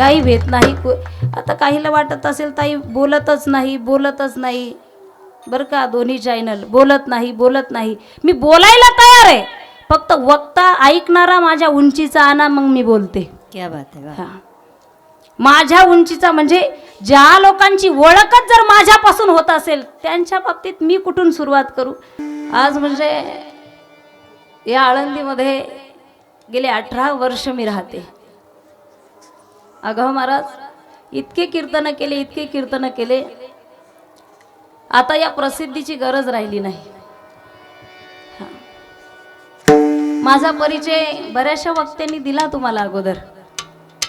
काही भेट नाही. को- आता काहीला वाटत असेल ताई बोलतच नाही बोलतच नाही. बरं का दोन्ही चॅनल बोलत नाही बोलत नाही. मी बोलायला तयार आहे. फक्त वक्ता ऐकणारा माझ्या उंचीचा आणा मग मी बोलते. क्या बात आहे. हा. माझ्या उंचीचा म्हणजे ज्या लोकांची ओळखच जर माझ्यापासून होत असेल त्यांच्या बाबतीत मी कुठून सुरुवात करू? आज म्हणजे या आळंदीमध्ये गेले अठरा वर्ष मी राहते. अगं हो महाराज इतके कीर्तनं केले इतके कीर्तनं केले. आता या प्रसिद्धीची गरज राहिली नाही. माझा परिचय बऱ्याचशा वक्त्यांनी दिला तुम्हाला अगोदर.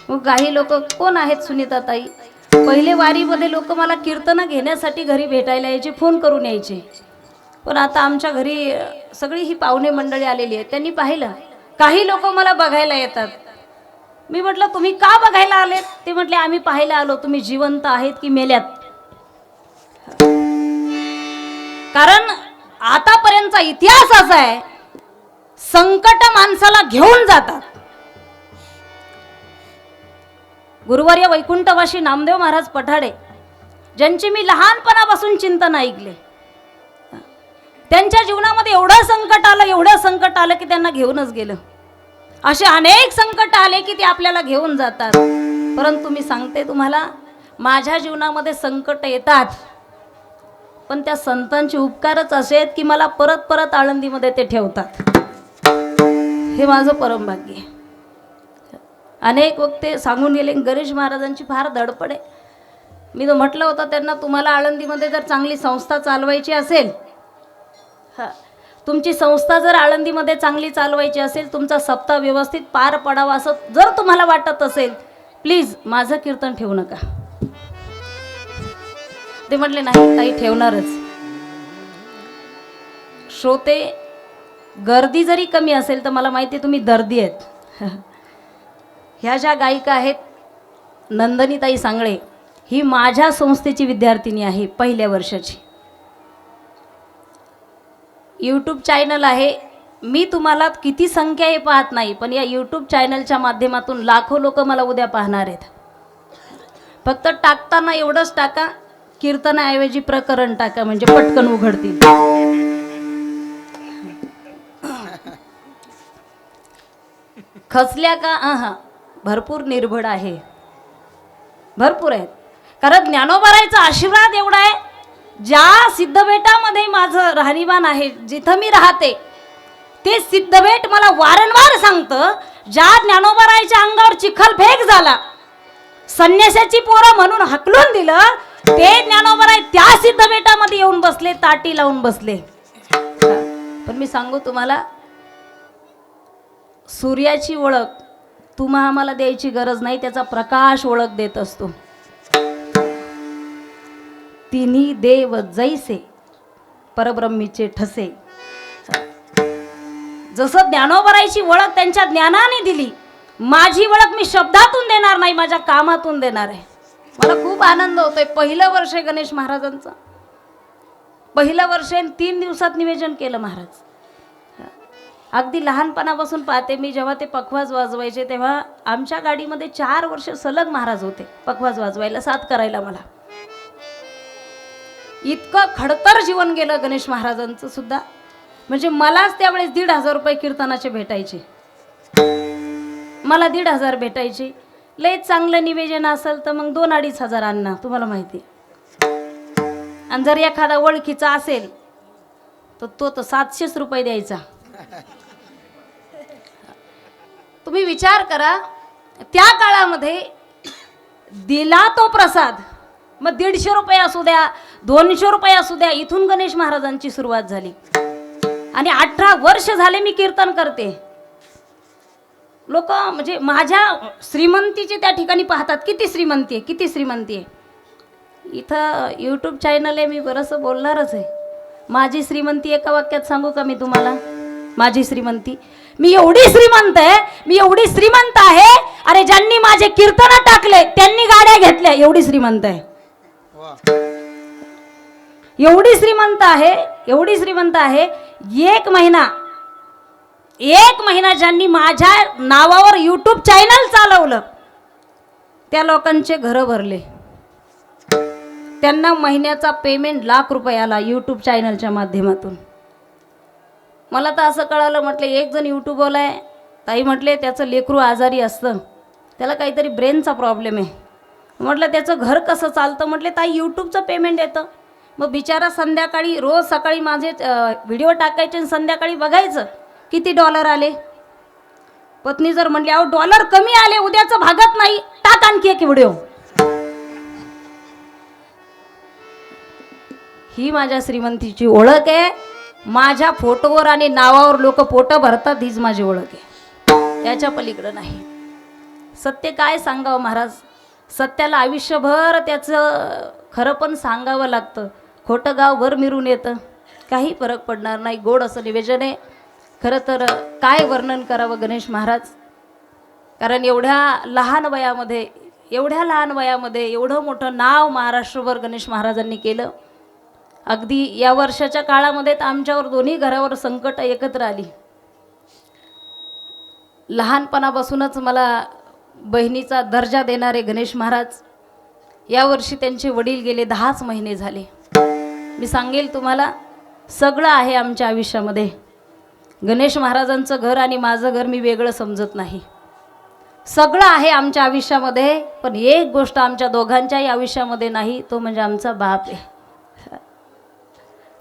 मग काही लोक कोण आहेत सुनीता ताई? पहिले वारीमध्ये लोक मला कीर्तनं घेण्यासाठी घरी भेटायला यायचे फोन करून यायचे. पण आता आमच्या घरी सगळी ही पाहुणे मंडळी आलेली आहेत. त्यांनी पाहिलं काही लोक मला बघायला येतात. मी म्हटलं तुम्ही का बघायला आलेत? ते म्हटले आम्ही पाहायला आलो. तुम्ही जिवंत आहेत की मेल्यात? कारण आतापर्यंतचा इतिहास असा आहे संकट माणसाला घेऊन जातात. गुरुवार्य वैकुंठवाशी नामदेव महाराज पठाडे ज्यांची मी लहानपणापासून चिंतन ऐकले त्यांच्या जीवनामध्ये एवढं संकट आलं एवढं संकट आलं की त्यांना घेऊनच गेलं. असे अनेक संकट आले की ते आपल्याला घेऊन जातात. परंतु मी सांगते तुम्हाला माझ्या जीवनामध्ये संकट येतात. पण त्या संतांचे उपकारच असे आहेत की मला परत परत आळंदीमध्ये ते ठेवतात. हे माझं परमभाग्य अनेक वक्ते सांगून गेले गणेश महाराजांची फार धडपड आहे. मी तो म्हटलं होतं त्यांना तुम्हाला आळंदीमध्ये जर चांगली संस्था चालवायची असेल. हा तुमची संस्था जर आळंदीमध्ये चांगली चालवायची असेल तुमचा सप्ताह व्यवस्थित पार पडावा असं जर तुम्हाला वाटत असेल प्लीज माझं कीर्तन ठेवू नका. ते म्हटले नाही काही ठेवणारच. श्रोते गर्दी जरी कमी असेल तर मला माहिती आहे तुम्ही दर्दी आहेत. ह्या ज्या गायिका आहेत नंदनीताई सांगळे ही माझ्या संस्थेची विद्यार्थिनी आहे पहिल्या वर्षाची. यूट्यूब चॅनल आहे. मी तुम्हाला किती संख्या हे पाहत नाही पण या यूट्यूब चॅनलच्या माध्यमातून लाखो लोक मला उद्या पाहणार आहेत. फक्त टाकताना एवढंच टाका कीर्तनाऐवजी प्रकरण टाका म्हणजे पटकन उघडतील. खचल्या का? हा भरपूर निर्भड आहे. भरपूर आहेत. कारण ज्ञानोबारायचा आशीर्वाद एवढा आहे ज्या सिद्धबेटामध्ये माझं राहणीमान आहे जिथं मी राहते ते सिद्धबेट मला वारंवार सांगतं ज्या ज्ञानोबारायच्या अंगावर चिखल फेक झाला संन्यासाची पोरं म्हणून हकलून दिलं ते ज्ञानोबराय त्या सिद्धबेटामध्ये येऊन बसले ताटी लावून बसले. पण मी सांगू तुम्हाला सूर्याची ओळख तुम्हा आम्हाला द्यायची गरज नाही त्याचा प्रकाश ओळख देत असतो. तिन्ही देव जैसे परब्रह्मीचे ठसे. जसं ज्ञानोबरायची ओळख त्यांच्या ज्ञानाने दिली माझी ओळख मी शब्दातून देणार नाही माझ्या कामातून देणार आहे. मला खूप आनंद होतोय पहिलं वर्ष आहे गणेश महाराजांचं. पहिलं वर्ष आहे तीन दिवसात निवेदन केलं महाराज. अगदी लहानपणापासून पाहते मी जेव्हा ते पखवाज वाजवायचे तेव्हा आमच्या गाडीमध्ये चार वर्ष सलग महाराज होते पखवाज वाजवायला साथ करायला मला. इतकं खडतर जीवन गेलं गणेश महाराजांचं सुद्धा. म्हणजे मलाच त्यावेळेस दीड हजार रुपये कीर्तनाचे भेटायचे. मला दीड हजार भेटायचे. लय चांगलं निवेदन असेल तर मग दोन अडीच हजार आणणं तुम्हाला माहिती आहे. आणि जर एखादा ओळखीचा असेल तर तो तर सातशेच रुपये द्यायचा. तुम्ही विचार करा त्या काळामध्ये दिला तो प्रसाद मग दीडशे रुपये असू द्या दोनशे रुपये असू द्या इथून गणेश महाराजांची सुरुवात झाली. आणि अठरा वर्ष झाले मी कीर्तन करते. लोक म्हणजे माझ्या श्रीमंतीचे त्या ठिकाणी पाहतात किती श्रीमंती आहे किती श्रीमंती आहे. इथं यूट्यूब चॅनल आहे मी बरंचसं बोलणारच आहे. माझी श्रीमंती एका वाक्यात सांगू का मी तुम्हाला? माझी श्रीमंती मी एवढी श्रीमंत आहे मी एवढी श्रीमंत आहे अरे ज्यांनी माझे कीर्तन टाकले त्यांनी गाड्या घेतल्या एवढी श्रीमंत आहे. एवढी श्रीमंत आहे एवढी श्रीमंत आहे एक महिना एक महिना ज्यांनी माझ्या नावावर यूट्यूब चॅनल चालवलं त्या लोकांचे घरं भरले. त्यांना महिन्याचा पेमेंट लाख रुपये आला यूट्यूब चॅनलच्या माध्यमातून. मला तर असं कळालं म्हटलं एक जण यूट्यूबवाला आहे ताई म्हटले त्याचं लेकरू आजारी असतं त्याला काहीतरी ब्रेनचा प्रॉब्लेम आहे. म्हटलं त्याचं घर कसं चालतं? म्हटले ताई यूट्यूबचं पेमेंट येतं. मग बिचारा संध्याकाळी रोज सकाळी माझे व्हिडिओ टाकायचे आणि संध्याकाळी बघायचं किती डॉलर आले? पत्नी जर म्हणली अहो डॉलर कमी आले उद्याचं भागत नाही टाक आणखी एक व्हिडिओ. ही माझ्या श्रीमंतीची ओळख आहे. माझ्या फोटोवर आणि नावावर लोक पोट भरतात हीच माझी ओळख आहे. त्याच्या पलीकडं नाही. सत्य काय सांगावं महाराज? सत्याला आयुष्यभर त्याचं खरं पण सांगावं लागतं. खोटं गाव भर मिरून येतं. काही फरक पडणार नाही. गोड असं निवेदन आहे. खरं तर काय वर्णन करावं गणेश महाराज? कारण एवढ्या लहान वयामध्ये एवढ्या लहान वयामध्ये एवढं मोठं नाव महाराष्ट्रभर गणेश महाराजांनी केलं. अगदी या वर्षाच्या काळामध्ये तर आमच्यावर दोन्ही घरावर संकट एकत्र आली. लहानपणापासूनच मला बहिणीचा दर्जा देणारे गणेश महाराज यावर्षी त्यांचे वडील गेले दहाच महिने झाले. मी सांगेल तुम्हाला सगळं आहे आमच्या आयुष्यामध्ये. गणेश महाराजांचं घर आणि माझं घर मी वेगळं समजत नाही. सगळं आहे आमच्या आयुष्यामध्ये पण एक गोष्ट आमच्या दोघांच्याही आयुष्यामध्ये नाही तो म्हणजे आमचा बाप आहे.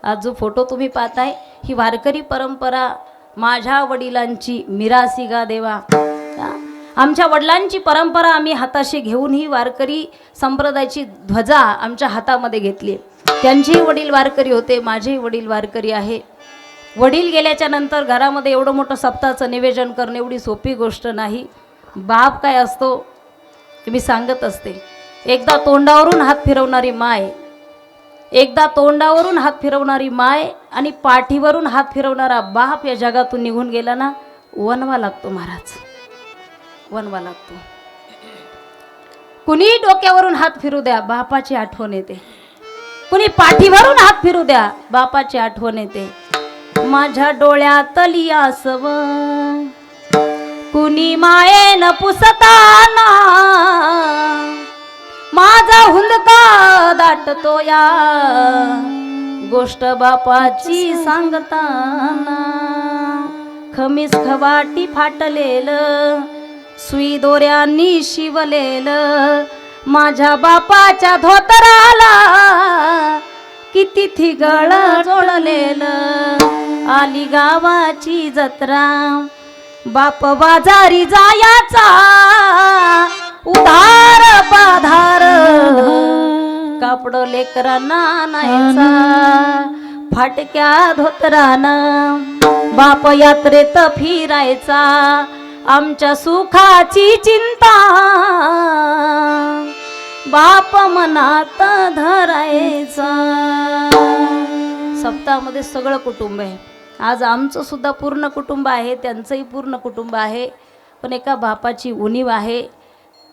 आज जो फोटो तुम्ही पाहताय ही वारकरी परंपरा माझ्या वडिलांची मिरासिगा देवा. आमच्या वडिलांची परंपरा आम्ही हाताशी घेऊन ही वारकरी संप्रदायाची ध्वजा आमच्या हातामध्ये घेतली. त्यांचेही वडील वारकरी होते माझेही वडील वारकरी आहे. वडील गेल्याच्यानंतर घरामध्ये एवढं मोठं सप्ताहाचं निवेदन करणं एवढी सोपी गोष्ट नाही. बाप काय असतो ते मी सांगत असते. एकदा तोंडावरून हात फिरवणारी माय एकदा तोंडावरून हात फिरवणारी माय आणि पाठीवरून हात फिरवणारा बाप या जगातून निघून गेला ना वनवा लागतो महाराज. वनवा लागतो कुणी डोक्यावरून हात फिरू द्या बापाची आठवण येते. कुणी पाठीवरून हात फिरू द्या बापाची आठवण येते. माझ्या डोळ्यातली आसव कुणी मायेन पुसताना. माझा हुंदका दाटतो या गोष्ट बापाची सांगताना. खमीस खवाटी फाटलेलं. सुई दोऱ्यांनी शिवलेलं माझ्या बापाच्या धोतराला किती थिगळ जोडलेलं. आली गावाची जत्रा बाप बाजारी जायाचा उधार पाधार. कापड लेकरांना नाहीचा फाटक्या धोतरानं बाप यात्रेत फिरायचा. आमच्या सुखाची चिंता. बाप मनात धरायचा. सप्ताहामध्ये सगळं कुटुंब आहे. आज आमचं सुद्धा पूर्ण कुटुंब आहे त्यांचंही पूर्ण कुटुंब आहे. पण एका बापाची उणीव आहे.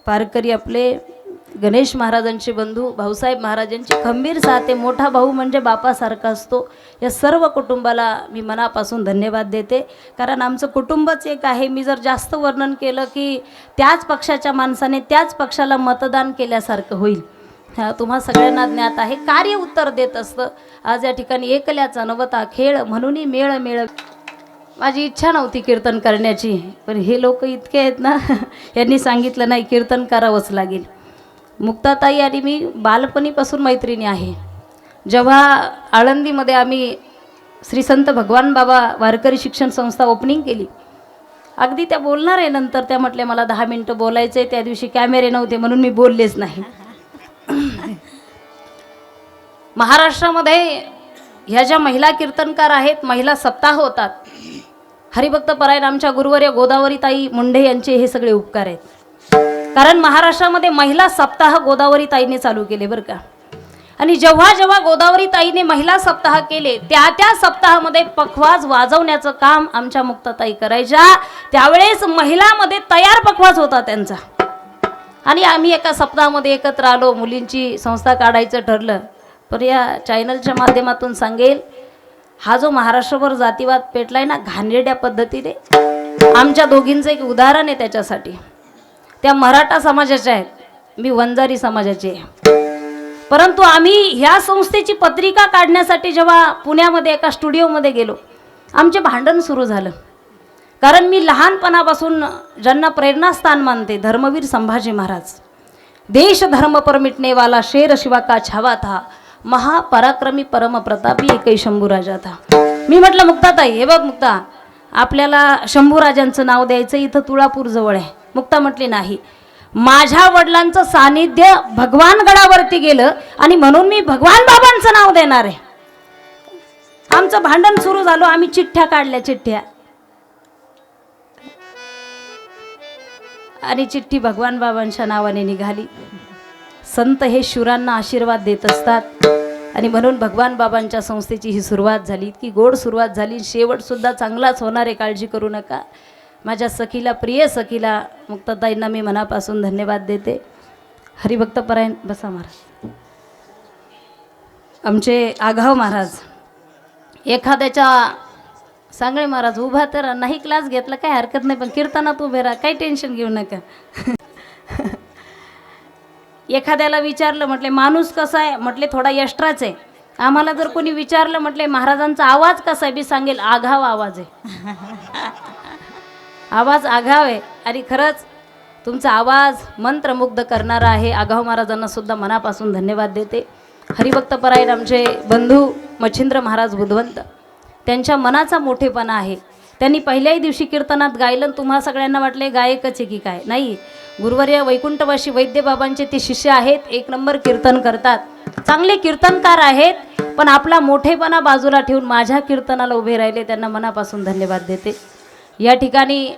पारकरी आपले गणेश महाराजांचे बंधू भाऊसाहेब महाराजांची खंबीर साथ मोठा भाऊ म्हणजे बापासारखा असतो. या सर्व कुटुंबाला मी मनापासून धन्यवाद देते. कारण आमचं कुटुंबच एक आहे. मी जर जास्त वर्णन केलं की त्याच पक्षाच्या माणसाने त्याच पक्षाला मतदान केल्यासारखं होईल. तुम्हा सगळ्यांना ज्ञात आहे. कार्य उत्तर देत असतं. आज या ठिकाणी एकल्याचा नवता खेळ म्हणूनही मेळ मेळ. माझी इच्छा नव्हती कीर्तन करण्याची पण हे लोक इतके आहेत ना यांनी सांगितलं नाही कीर्तन करावंच लागेल. मुक्ताताई आणि मी बालपणीपासून मैत्रिणी आहे. जेव्हा आळंदीमध्ये आम्ही श्री संत भगवान बाबा वारकरी शिक्षण संस्था ओपनिंग केली. अगदी त्या बोलणार आहे नंतर त्या म्हटल्या मला दहा मिनटं बोलायचं आहे त्या दिवशी कॅमेरे नव्हते म्हणून मी बोललेच नाही. महाराष्ट्रामध्ये ह्या ज्या महिला कीर्तनकार आहेत महिला सप्ताह होतात. हरिभक्त परायण आमच्या गुरुवर्य गोदावरी ताई मुंढे यांचे हे सगळे उपकार आहेत. कारण महाराष्ट्रामध्ये महिला सप्ताह गोदावरी ताईने चालू केले बरं का. आणि जेव्हा जेव्हा गोदावरी ताईने महिला सप्ताह केले त्या त्या सप्ताहामध्ये पखवाज वाजवण्याचं काम आमच्या मुक्ताताई करायच्या. त्यावेळेस महिलामध्ये तयार पखवाज होता त्यांचा. आणि आम्ही एका सप्ताहामध्ये एकत्र आलो मुलींची संस्था काढायचं ठरलं. पण या चॅनलच्या माध्यमातून सांगेल हा जो महाराष्ट्रभर जातीवाद पेटलाय ना घाणेरड्या पद्धतीने आमच्या दोघींचं एक उदाहरण आहे त्याच्यासाठी. त्या मराठा समाजाच्या आहेत. मी वंजारी समाजाची आहे. परंतु आम्ही ह्या संस्थेची पत्रिका काढण्यासाठी जेव्हा पुण्यामध्ये एका स्टुडिओमध्ये गेलो आमचे भांडण सुरू झालं. कारण मी लहानपणापासून ज्यांना प्रेरणास्थान मानते धर्मवीर संभाजी महाराज. देश धर्म परमिटनेवाला शेर शिवा का छावा था महापराक्रमी परम प्रतापी एकही शंभूराजा था. मी म्हटलं मुक्ताताई हे बघ मुक्ता आपल्याला शंभूराजांचं नाव द्यायचं इथं तुळापूरजवळ आहे. मुक्ता म्हटली नाही. माझ्या वडिलांचं सानिध्य भगवानगडावरती गेलं आणि म्हणून मी भगवान बाबांचं नाव देणार आहे. आमचं भांडण सुरू झालं आम्ही चिठ्ठ्या काढल्या चिठ्ठ्या. आणि चिठ्ठी भगवान बाबांच्या नावाने निघाली. संत हे शुरांना आशीर्वाद देत असतात आणि म्हणून भगवान बाबांच्या संस्थेची ही सुरुवात झाली. इतकी गोड सुरुवात झाली. शेवटसुद्धा चांगलाच होणार आहे काळजी करू नका. माझ्या सखीला प्रिय सखीला मुक्तताईंना मी मनापासून धन्यवाद देते. हरिभक्तपरायण बसा महाराज. आमचे आघाव महाराज एखाद्याच्या सांगळे महाराज उभा तर नाही क्लास घेतला काही हरकत नाही पण कीर्तनात उभे राहा काही टेन्शन घेऊ नका. एखाद्याला विचारलं म्हटले माणूस कसा आहे? म्हटले थोडा यष्ट्राच आहे. आम्हाला जर कोणी विचारलं म्हटले महाराजांचा आवाज कसा आहे? मी सांगेल आघाव आवाज आहे. आवाज आघाव. आहे आणि खरंच तुमचा आवाज मंत्रमुग्ध करणारा आहे. आघाव महाराजांना सुद्धा मनापासून धन्यवाद देते. हरिभक्तपरायण आमचे बंधू मच्छिंद्र महाराज बुधवंत त्यांच्या मनाचा मोठेपणा आहे. त्यांनी पहिल्याही दिवशी कीर्तनात गायलं तुम्हा सगळ्यांना वाटले गायकच आहे की काय? नाही. गुरुवर्य वैकुंठवाशी वैद्य बाबांचे ते शिष्य आहेत. एक नंबर कीर्तन करतात. चांगले कीर्तनकार आहेत पण आपला मोठेपणा बाजूला ठेवून माझ्या कीर्तनाला उभे राहिले त्यांना मनापासून धन्यवाद देते. या ठिकाणी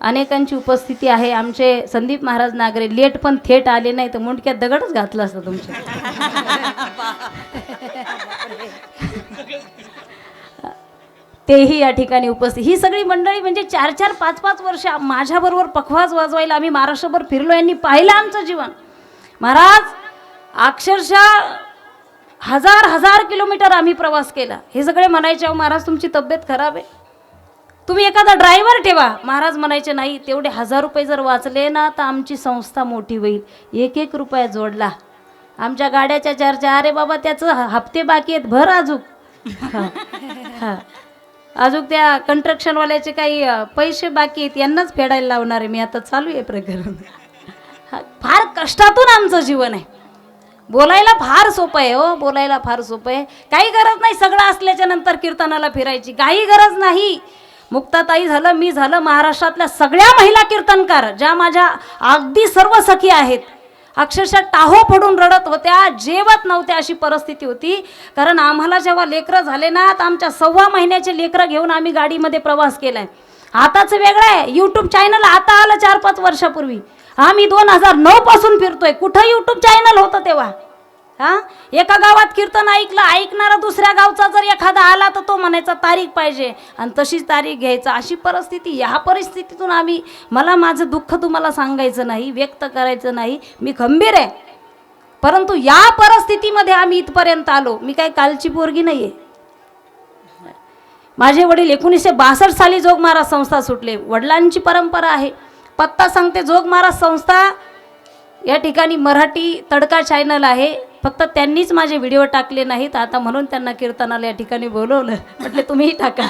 अनेकांची उपस्थिती आहे. आमचे संदीप महाराज नागरे लेट पण थेट आले नाही तर मुंडक्यात दगडच घातलं असतं तुमच्या. तेही या ठिकाणी उपस्थित. ही सगळी मंडळी म्हणजे चार चार पाच पाच वर्ष माझ्याबरोबर पखवाज वाजवायला आम्ही महाराष्ट्रभर फिरलो. यांनी पाहिलं आमचं जीवन. महाराज अक्षरशः हजार हजार किलोमीटर आम्ही प्रवास केला. हे सगळे म्हणायचे महाराज तुमची तब्येत खराब आहे. तुम्ही एखादा ड्रायव्हर ठेवा. महाराज म्हणायचे नाही तेवढे हजार रुपये जर वाचले ना तर आमची संस्था मोठी होईल. एक एक रुपया जोडला. आमच्या गाड्याच्या चर्चा अरे बाबा त्याचं हप्ते बाकी आहेत. भर अजून. हा. अजून त्या कंट्रक्शनवाल्याचे काही पैसे बाकी आहेत यांनाच फेडायला लावणार आहे. मी आता चालू आहे प्रकरण. फार कष्टातून आमचं जीवन आहे. बोलायला फार सोपं आहे हो. बोलायला फार सोपं आहे. काही गरज नाही सगळं असल्याच्या नंतर कीर्तनाला फिरायची. काही गरज नाही. मुक्ताताई झालं मी झालं महाराष्ट्रातल्या सगळ्या महिला कीर्तनकार ज्या माझ्या अगदी सर्व सखी आहेत. अक्षरशः टाहो पडून रडत होत्या जेवत नव्हत्या अशी परिस्थिती होती. कारण आम्हाला जेव्हा लेकरं झाले ना तर आमच्या सव्वा महिन्याचे लेकरं घेऊन आम्ही गाडीमध्ये प्रवास केलाय. आताच वेगळं आहे. यूट्यूब चॅनल आता आलं चार पाच वर्षापूर्वी. आम्ही दोन हजार नऊ पासून फिरतोय. कुठं यूट्यूब चॅनल होतं तेव्हा? हा? एका गावात कीर्तन ऐकलं ऐकणारा दुसऱ्या गावचा जर एखादा आला तर तो म्हणायचा तारीख पाहिजे. आणि तशीच तारीख घ्यायचा. अशी परिस्थिती ह्या परिस्थितीतून आम्ही मला माझं दुःख तुम्हाला सांगायचं नाही व्यक्त करायचं नाही. मी खंबीर आहे. परंतु या परिस्थितीमध्ये आम्ही इथपर्यंत आलो. मी काय कालची पोरगी नाही आहे माझे वडील एकोणीसशे बासष्ट साली जोग महाराज संस्था सुटले. वडिलांची परंपरा आहे. पत्ता सांगते जोग महाराज संस्था या ठिकाणी मराठी तडका चॅनल आहे. फक्त त्यांनीच माझे व्हिडिओ टाकले नाहीत. आता म्हणून त्यांना कीर्तनाला या ठिकाणी बोलवलं. म्हटले तुम्हीही टाका.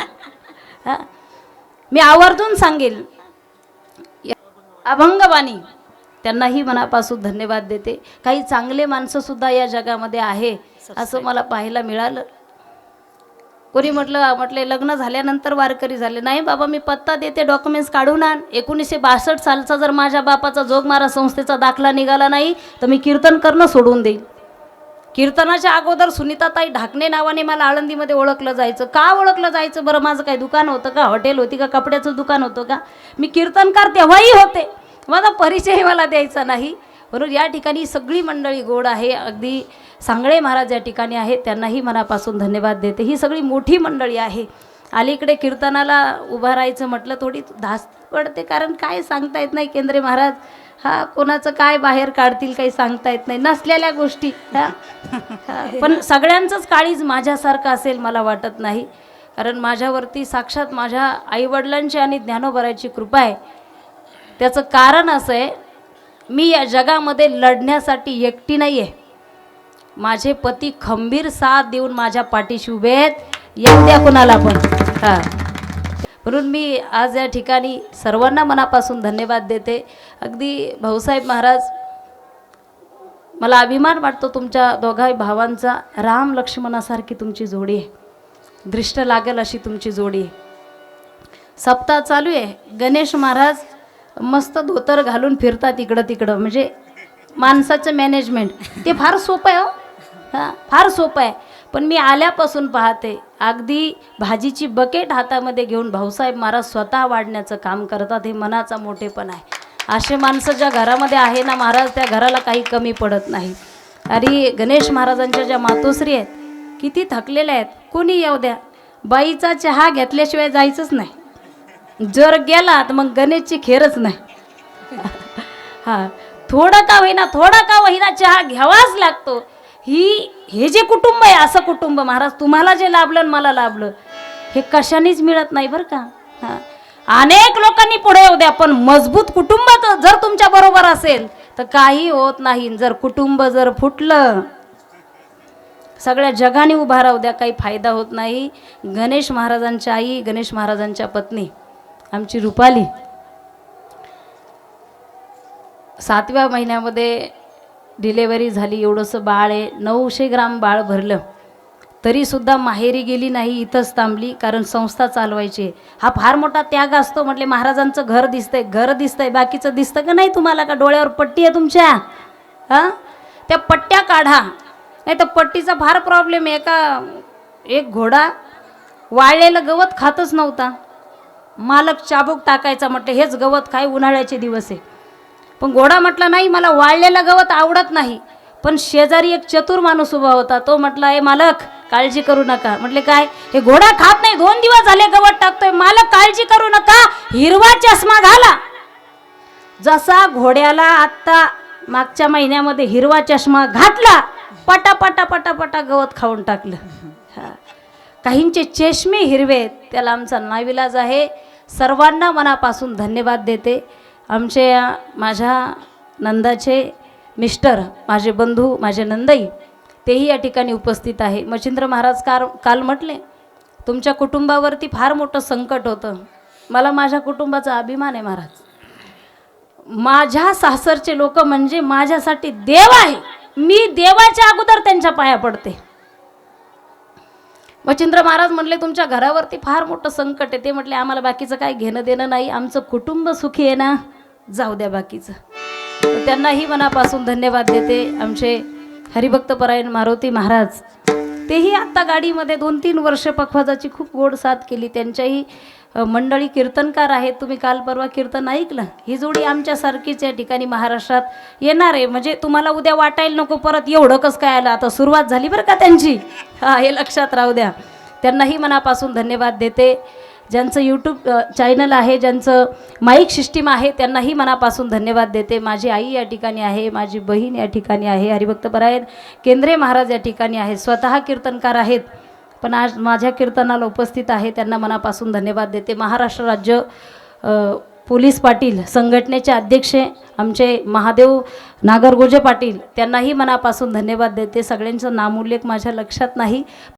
हा? मी आवर्जून सांगेल. अभंगवाणी. त्यांनाही मनापासून धन्यवाद देते. काही चांगले माणसंसुद्धा या जगामध्ये आहे असं मला पाहायला मिळालं. कोणी म्हटलं म्हटले लग्न झाल्यानंतर वारकरी झाले. नाही बाबा मी पत्ता देते डॉक्युमेंट्स काढून आण. एकोणीसशे बासष्ट सालचा जर माझ्या बापाचा जोगमारा संस्थेचा दाखला निघाला नाही तर मी कीर्तन करणं सोडून देईल कीर्तनाच्या अगोदर सुनीताताई ढाकणे नावाने मला आळंदीमध्ये ओळखलं जायचं. का ओळखलं जायचं? बरं माझं काही दुकान होतं का? हॉटेल होती का? कपड्याचं दुकान होतं का? मी कीर्तनकार तेव्हाही होते. माझा परिचय मला द्यायचा नाही. म्हणून या ठिकाणी सगळी मंडळी गोड आहे. अगदी सांगळे महाराज या ठिकाणी आहेत. त्यांनाही मनापासून धन्यवाद देते. ही सगळी मोठी मंडळी आहे. अलीकडे कीर्तनाला उभं राहायचं म्हटलं थोडी धास पडते कारण काय सांगता येत नाही केंद्रे महाराज. हा कोणाचं काय बाहेर काढतील काही सांगता येत नाही. नसलेल्या गोष्टी पण सगळ्यांचंच काळीज माझ्यासारखं असेल मला वाटत नाही. कारण माझ्यावरती साक्षात माझ्या आईवडिलांची आणि ज्ञानोबराची कृपा आहे. त्याचं कारण असं आहे मी या जगामध्ये लढण्यासाठी एकटी नाही आहे माझे पती खंबीर साथ देऊन माझ्या पाठीशी उभे आहेत. या द्या कुणाला पण. हां. म्हणून मी आज या ठिकाणी सर्वांना मनापासून धन्यवाद देते. अगदी भाऊसाहेब महाराज मला अभिमान वाटतो तुमच्या दोघाही भावांचा. राम लक्ष्मणासारखी तुमची जोडी आहे. दृष्ट लागेल अशी तुमची जोडी आहे. सप्ताह चालू आहे. गणेश महाराज मस्त धोतर घालून फिरतात इकडं तिकडं. म्हणजे माणसाचं मॅनेजमेंट ते फार सोपं आहे हो. हां फार सोपं आहे. पण मी आल्यापासून पाहते अगदी भाजीची बकेट हातामध्ये घेऊन भाऊसाहेब महाराज स्वतः वाढण्याचं काम करतात हे मनाचा मोठेपण आहे. असे माणसं ज्या घरामध्ये आहे ना महाराज त्या घराला काही कमी पडत नाही. अरे गणेश महाराजांच्या ज्या मातोश्री आहेत किती थकलेल्या आहेत. कोणी येऊ द्या. बाईचा चहा घेतल्याशिवाय जायचंच नाही. जर गेला तर मग गणेशची खेरच नाही. हा थोडं का होईना थोडा का होईना चहा घ्यावाच लागतो. ही हे जे कुटुंब आहे असं कुटुंब महाराज तुम्हाला जे लाभलं मला लाभलं हे कशानेच मिळत नाही बरं का? हां. अनेक लोकांनी पुढे येऊ द्या पण मजबूत कुटुंब तर जर तुमच्या बरोबर असेल तर काही होत नाही. जर कुटुंब जर फुटलं सगळ्या जगाने उभा राहू द्या काही फायदा होत नाही. गणेश महाराजांच्या आई गणेश महाराजांच्या पत्नी आमची रुपाली. सातव्या महिन्यामध्ये डिलेवरी झाली एवढंसं बाळ आहे नऊशे ग्राम बाळ भरलं. तरीसुद्धा माहेरी गेली नाही इथंच थांबली कारण संस्था चालवायची हा फार मोठा त्याग असतो म्हटले महाराजांचं घर दिसतंय घर दिसतंय बाकीचं दिसतं का नाही तुम्हाला? का डोळ्यावर पट्टी आहे तुमच्या? हां? त्या पट्ट्या काढा. नाही तर पट्टीचा फार प्रॉब्लेम आहे. का एक घोडा वाळलेलं गवत खातच नव्हता. मालक चाबूक टाकायचा म्हटलं हेच गवत काय उन्हाळ्याचे दिवस आहे. पण घोडा म्हटला नाही मला वाळलेलं गवत आवडत नाही पण शेजारी एक चतुर माणूस उभा होता तो म्हटला हे मालक काळजी करू नका. म्हटले काय? हे घोडा खात नाही दोन दिवस झाले गवत टाकतोय मालक काळजी करू नका हिरवा चष्मा घाला. जसा घोड्याला आत्ता मागच्या महिन्यामध्ये हिरवा चष्मा घातला पटा पटा पटा पटा गवत खाऊन टाकलं. काहींचे चेष्मे हिरवे आहेत, त्याला आमचा नाविलाज आहे. सर्वांना मनापासून धन्यवाद देते. आमचे माझ्या नंदाचे मिस्टर माझे बंधू माझे नंदई तेही या ठिकाणी उपस्थित आहे. मच्छिंद्र महाराज कार काल म्हटले तुमच्या कुटुंबावरती फार मोठं संकट होतं. मला माझ्या कुटुंबाचा अभिमान आहे महाराज. माझ्या सासरचे लोक म्हणजे माझ्यासाठी देव आहे. मी देवाच्या अगोदर त्यांच्या पाया पडते. मच्छिंद्र महाराज म्हटले तुमच्या घरावरती फार मोठं संकट आहे. ते म्हटले आम्हाला बाकीचं काय घेणं देणं नाही. आमचं कुटुंब सुखी आहे ना? जाऊ द्या बाकीचं. त्यांनाही मनापासून धन्यवाद देते आमचे हरिभक्तपरायण मारुती महाराज. तेही आत्ता गाडीमध्ये दोन तीन वर्ष पखवाजाची खूप गोड साथ केली. त्यांच्याही मंडळी कीर्तनकार आहेत. तुम्ही काल परवा कीर्तन ऐकलं? ही जोडी आमच्यासारखीच या ठिकाणी महाराष्ट्रात येणार आहे. म्हणजे तुम्हाला उद्या वाटायला नको परत. एवढं कसं काय आलं? आता सुरुवात झाली बरं का त्यांची? हा हे लक्षात राहू द्या. त्यांनाही मनापासून धन्यवाद देते. ज्यांचं यूट्यूब चॅनल आहे ज्यांचं माईक सिस्टीम आहे त्यांनाही मनापासून धन्यवाद देते. माझी आई या ठिकाणी आहे माझी बहीण या ठिकाणी आहे हरिभक्त परायण केंद्रे महाराज या ठिकाणी आहेत. स्वतः कीर्तनकार आहेत. पण आज माझ्या कीर्तनाला उपस्थित आहे त्यांना मनापासून धन्यवाद देते. महाराष्ट्र राज्य पोलीस पाटील संघटनेचे अध्यक्ष आमचे महादेव नागरगोजे पाटील त्यांनाही मनापासून धन्यवाद देते. सगळ्यांचं नामोल्लेख माझ्या लक्षात नाही.